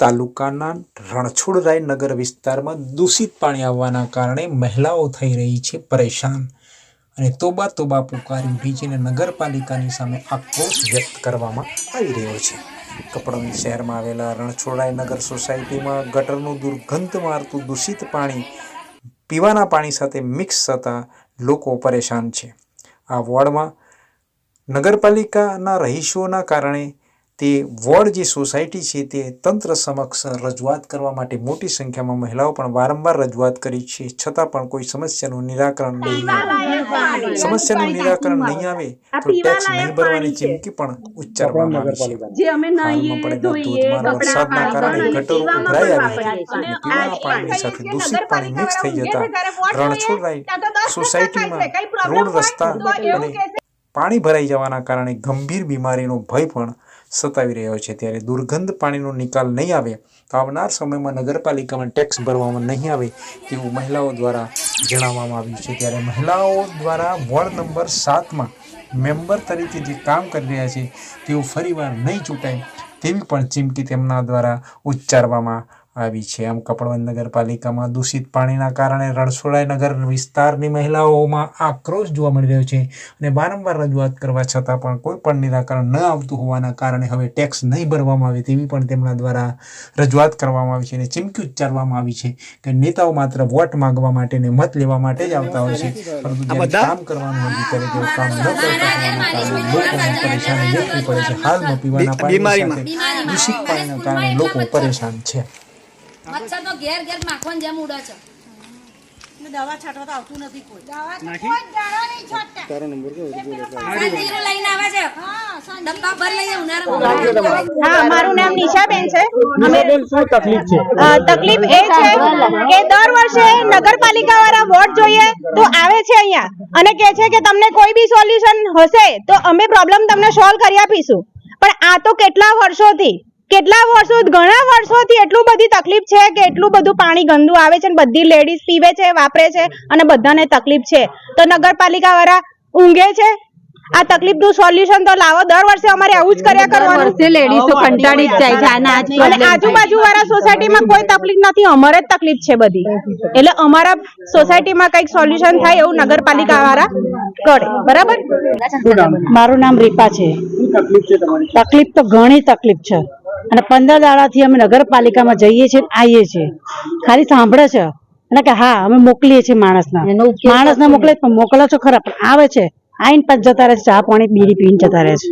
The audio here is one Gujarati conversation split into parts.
તાલુકાના રણછોડરાય નગર વિસ્તારમાં દૂષિત પાણી આવવાના કારણે મહિલાઓ થઈ રહી છે પરેશાન. અને તોબા તોબા પુકારી ઉઠી છે અને નગરપાલિકાની સામે આક્રોશ વ્યક્ત કરવામાં આવી રહ્યો છે. કપડવંજ શહેરમાં આવેલા રણછોડરાય નગર સોસાયટીમાં ગટરનું દુર્ગંધ મારતું દૂષિત પાણી પીવાના પાણી સાથે મિક્સ થતાં લોકો પરેશાન છે. આ વોર્ડમાં નગરપાલિકાના રહીશોના કારણે તે વોર્ડ જે સોસાયટી છે તે તંત્ર સમક્ષ રજૂઆત કરવા માટે મોટી સંખ્યામાં મહિલાઓ પણ વારંવાર રજૂઆત કરી છે. છતાં પણ કોઈ સમસ્યાનું નિરાકરણ નહીં આવે. સમસ્યાનું નિરાકરણ નહીં આવે તો ટેક્સ નહીં ભરવાની ચીમકી પણ ઉચ્ચારવામાં આવી છે. ધોધમાર વરસાદના કારણે ગટરો ઉભરાઈ આવી હતી અને પીવાના પાણી સાથે દૂષિત પાણી મિક્સ થઈ જતા રણછોડરાય સોસાયટીમાં રોડ રસ્તા અને પાણી ભરાઈ જવાના કારણે ગંભીર બીમારીનો ભય પણ સતાવી રહ્યો છે ત્યારે દુર્ગંધ પાણીનો નિકાલ નહીં આવે તો આવનાર સમયમાં નગરપાલિકામાં ટેક્સ ભરવામાં નહીં આવે તેવું મહિલાઓ દ્વારા જણાવવામાં આવ્યું છે. ત્યારે મહિલાઓ દ્વારા વોર્ડ નંબર સાતમાં મેમ્બર તરીકે જે કામ કરી રહ્યા છે તેઓ ફરીવાર નહીં ચૂંટાય તેવી પણ ચીમકી તેમના દ્વારા ઉચ્ચારવામાં આવી છે. આમ કપડવંજ નગરપાલિકામાં દૂષિત પાણીના કારણે રણછોડાઈ નગર વિસ્તારની મહિલાઓમાં આક્રોશ જોવા મળી રહ્યો છે અને વારંવાર રજૂઆત કરવા છતાં પણ કોઈ પણ નિરાકરણ ન આવતું હોવાના કારણે હવે ટેક્સ નહીં ભરવામાં આવે તેવી પણ તેમના દ્વારા રજૂઆત કરવામાં આવી છે અને ચીમકી ઉચ્ચારવામાં આવી છે કે નેતાઓ માત્ર વોટ માંગવા માટે ને મત લેવા માટે જ આવતા હોય છે પરંતુ કામ કરવાનું હોય ત્યારે તેઓ કામ ન કરતા હોવાના કારણે લોકોને પરેશાની વેઠવી પડે છે. હાલમાં પીવાના પાણી સાથે દૂષિત પાણીના કારણે લોકો પરેશાન છે. મચ્છર તો ઘેર ઘેર માખણ જેમ ઉડે છે. દવા છાંટવા તો આવતું નથી કોઈ. સાંજીરો લઈને આવે છે. ડબ્બા ભર લઈએ હા મારું નામ નિશાબેન છે. અમે શું તકલીફ છે? તકલીફ એ છે કે દર વર્ષે નગરપાલિકા વાળા વોટ જોઈએ તો આવે છે અહીંયા અને કહે છે કે તમને કોઈ બી સોલ્યુશન હશે તો અમે પ્રોબ્લેમ તમને સોલ્વ કરી આપીશું. પણ આ તો કેટલા વર્ષોથી કેટલા વર્ષો ઘણા વર્ષોથી એટલું બધી તકલીફ છે કે એટલું બધું પાણી ગંદુ આવે છે અને બધી લેડીઝ પીવે છે વાપરે છે અને બધાને તકલીફ છે. તો નગરપાલિકા વાળા ઊંઘે છે? આ તકલીફનું સોલ્યુશન તો લાવો દર વર્ષે અમારે આવું જ કર્યા કરવાનું. વર્ષે લેડીઝો કંટાળી જ જાય છે અને આજુબાજુ વાળા સોસાયટીમાં કોઈ તકલીફ નથી અમારે જ તકલીફ છે બધી. એટલે અમારા સોસાયટીમાં કંઈક સોલ્યુશન થાય એવું નગરપાલિકા વાળા કરે. બરાબર? મારું નામ રીપા છે. શું તકલીફ છે તમારી? તકલીફ તો ઘણી તકલીફ છે. અને પંદર દાડાથી અમે નગરપાલિકામાં જઈએ છીએ આવીએ છીએ. ખાલી સાંભળે છે. અને કે હા અમે મોકલીએ છીએ માણસના. માણસને મોકલે પણ મોકલો છો ખરા પણ આવે છે. આઈને પાછ જતા રહે છે ચા પાણી બીડી પીને જતા રહે છે.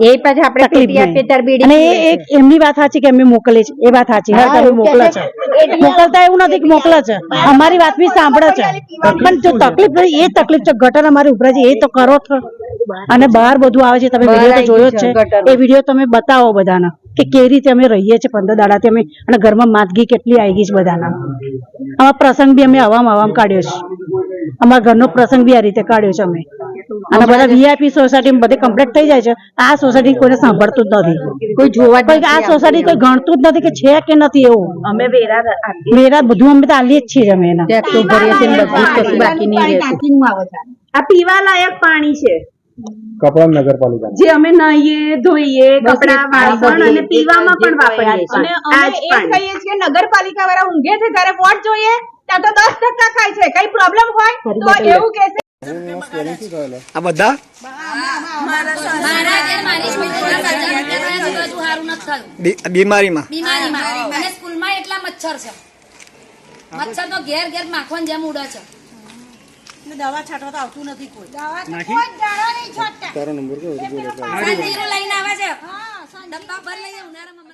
એ પાછા આપણે અને એક એમની વાત સાચી કે અમે મોકલીએ છીએ? એ વાત સાચી. હા તમે મોકલે છે મોકલતા એવું નથી કે મોકલે છે. અમારી વાત બી સાંભળે છે. પણ જો તકલીફ એ તકલીફ છે ગટર અમારી ઉભરાય છે એ તો કરો છો. અને બહાર બધું આવે છે તમે વીડિયો તો જોયો જ છે. એ વીડિયો તમે બતાવો બધાને કે કેવી રીતે અમે રહીએ છીએ પંદર દાડાથી અમે અને ઘરમાં માદગી કેટલી આવી ગઈ છે બધાના. અમારા પ્રસંગ બી અમે હવામાં હવામાં કાઢ્યો છે. અમારા ઘરનો પ્રસંગ બી આ રીતે કાઢ્યો છે અમે. અને બધા વીઆઈપી સોસાયટી બધી કમ્પ્લીટ થઈ જાય છે. આ સોસાયટી કોઈને સાંભળતું જ નથી. કોઈ જોવા કોઈ આ સોસાયટી કોઈ ગણતું જ નથી કે છે કે નથી એવું. અમે વેરા વેરા બધું અમે તો આલીએ જ છીએ અમે એના. બાકી નહીં આ પીવા લાયક પાણી છે. કપડા નગરપાલિકા જે અમે નાહીએ ધોઈએ કપડા વાસણ અને પીવામાં પણ વાપરીએ છીએ. અને અમે કહીએ છીએ નગરપાલિકા વાળા ઊંઘે છે ત્યારે વોટ જોઈએ ત્યાં તો દસ ટકા ખાય છે. કઈ પ્રોબ્લેમ હોય તો એવું કે આ બધા બીમારીમાં. અને સ્કૂલમાં એટલા મચ્છર છે. મચ્છર તો ઘેર ઘેર માખણ જેમ ઉડે છે. દવા છાંટવા તો આવતું નથી કોઈ. તારો નંબર કયો લઈને આવે છે. ડબ્બા ભર લઈએ ઉનાળામાં